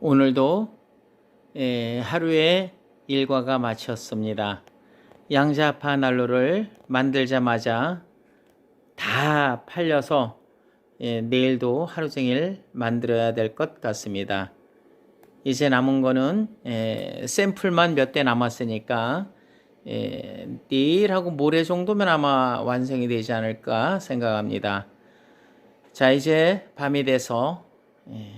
오늘도 에, 하루의 일과가 마쳤습니다. 양자파 난로를 만들자마자 다 팔려서 예, 내일도 하루 종일 만들어야 될 것 같습니다. 이제 남은 거는 에, 샘플만 몇 대 남았으니까 에, 내일하고 모레 정도면 아마 완성이 되지 않을까 생각합니다. 자 이제 밤이 돼서 에,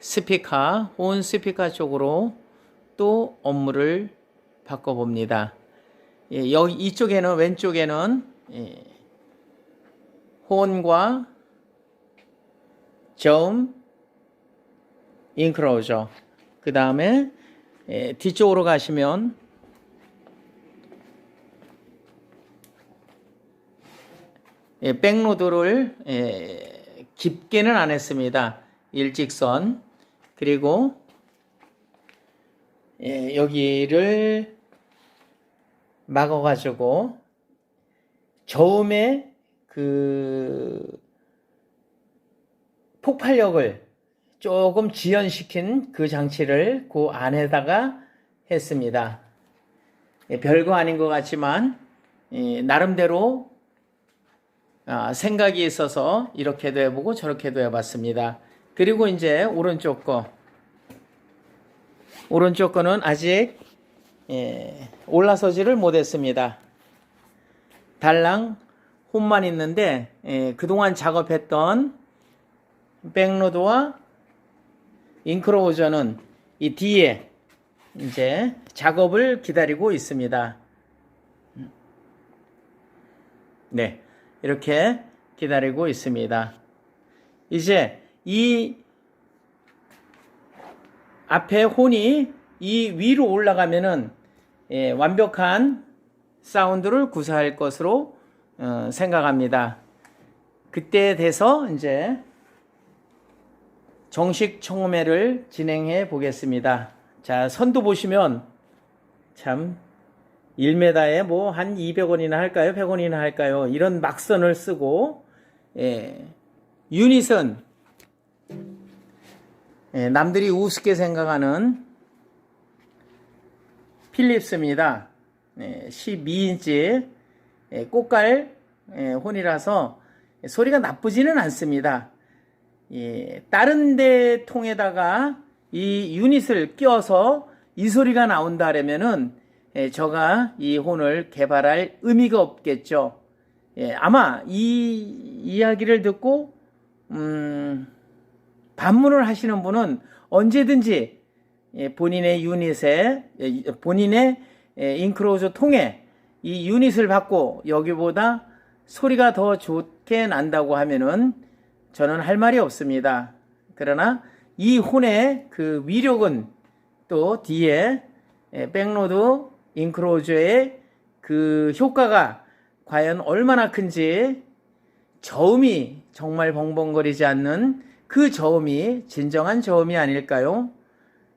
스피커, 온 스피커 쪽으로 또 업무를 바꿔봅니다. 예, 여기 이쪽에는 왼쪽에는 예, 혼과 저음, 인크로저. 그 다음에 예, 뒤쪽으로 가시면 예, 백로드를 예, 깊게는 안 했습니다. 일직선 그리고 예, 여기를 막아가지고 저음의 그 폭발력을 조금 지연시킨 그 장치를 그 안에다가 했습니다. 예, 별거 아닌 것 같지만 예, 나름대로 아, 생각이 있어서 이렇게도 해보고 저렇게도 해봤습니다. 그리고 이제 오른쪽 거 오른쪽 거는 아직 예, 올라서지를 못했습니다. 달랑 홈만 있는데 예, 그동안 작업했던 백로드와 인크로우저는 이 뒤에 이제 작업을 기다리고 있습니다. 네, 이렇게 기다리고 있습니다. 이제 이 앞에 혼이 이 위로 올라가면은 예, 완벽한 사운드를 구사할 것으로 어, 생각합니다. 그때 돼서 이제 정식 청음회를 진행해 보겠습니다. 자, 선도 보시면 참 1m에 뭐 한 200원이나 할까요? 100원이나 할까요? 이런 막선을 쓰고 예, 유닛은 예, 남들이 우습게 생각하는 필립스입니다. 예, 12인치 예, 꽃갈 예, 혼이라서 소리가 나쁘지는 않습니다. 예, 다른 데 통에다가 이 유닛을 껴서 이 소리가 나온다면은 예, 저가 이 혼을 개발할 의미가 없겠죠. 예, 아마 이 이야기를 듣고 음, 반문을 하시는 분은 언제든지 예, 본인의 유닛에 예, 본인의 예, 인크로저 통해 이 유닛을 받고 여기보다 소리가 더 좋게 난다고 하면은 저는 할 말이 없습니다. 그러나 이 혼의 그 위력은 또 뒤에 예, 백로드 인크로저의 그 효과가 과연 얼마나 큰지 저음이 정말 벙벙거리지 않는 그 저음이 진정한 저음이 아닐까요?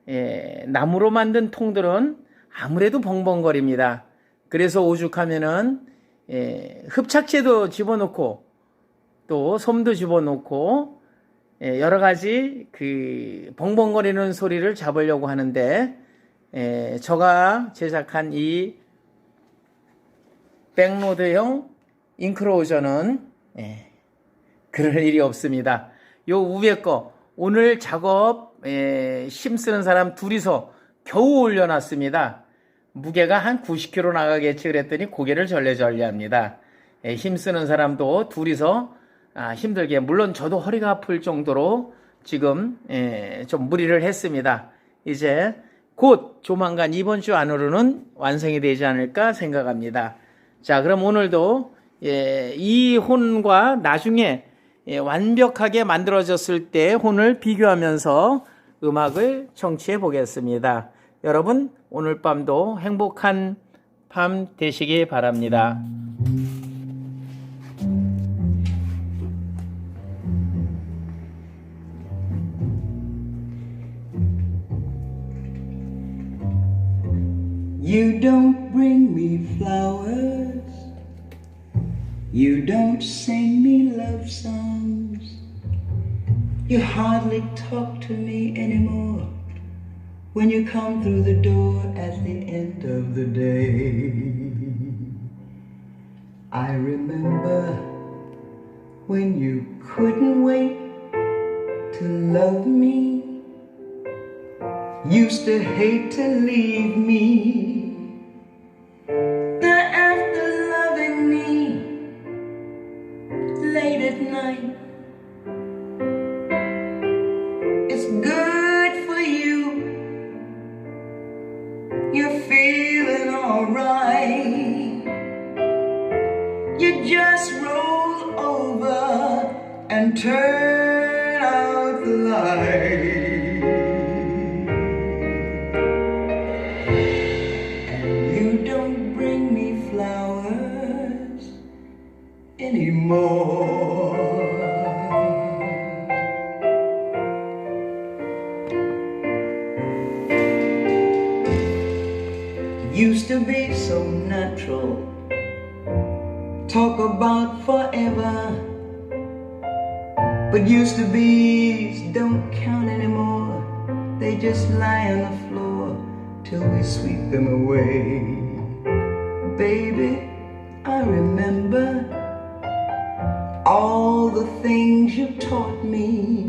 예, 나무로 만든 통들은 아무래도 벙벙거립니다. 그래서 오죽하면은 예, 흡착제도 집어넣고 또 솜도 집어넣고 예, 여러 가지 그 벙벙거리는 소리를 잡으려고 하는데 예, 제가 제작한 이 백로드형 인크로저는 예, 그럴 일이 없습니다. 요 위에 거 오늘 작업 에, 힘쓰는 사람 둘이서 겨우 올려놨습니다. 무게가 한 90kg 나가겠지 그랬더니 고개를 절레절레합니다. 에, 힘쓰는 사람도 둘이서 아, 힘들게 물론 저도 허리가 아플 정도로 지금 에, 좀 무리를 했습니다. 이제 곧 조만간 이번 주 안으로는 완성이 되지 않을까 생각합니다. 자 그럼 오늘도 예, 이 혼과 나중에 예, 완벽하게 만들어졌을 때 혼을 비교하면서 음악을 청취해 보겠습니다. 여러분, 오늘 밤도 행복한 밤 되시기 바랍니다. You don't bring me flowers. You don't sing me. You hardly talk to me anymore when you come through the door at the end of the day. I remember when you couldn't wait to love me. Used to hate to leave me. And you don't bring me flowers anymore. Used to be so natural. Talk about forever. But used to be's don't count anymore. They just lie on the floor till we sweep them away. Baby, I remember all the things you taught me.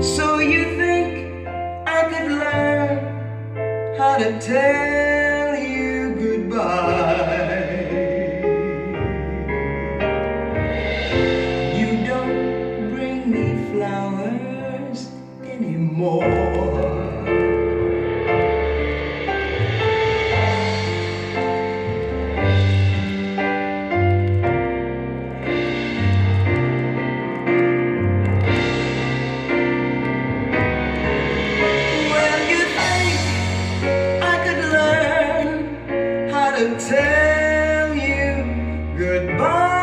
So you think I could learn how to tell you goodbye? You don't bring me flowers anymore. To tell you goodbye.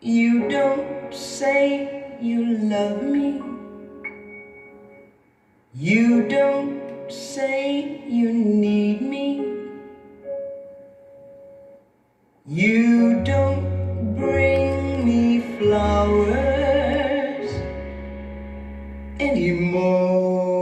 You don't say you love me. You don't say you need me. You don't bring me flowers anymore.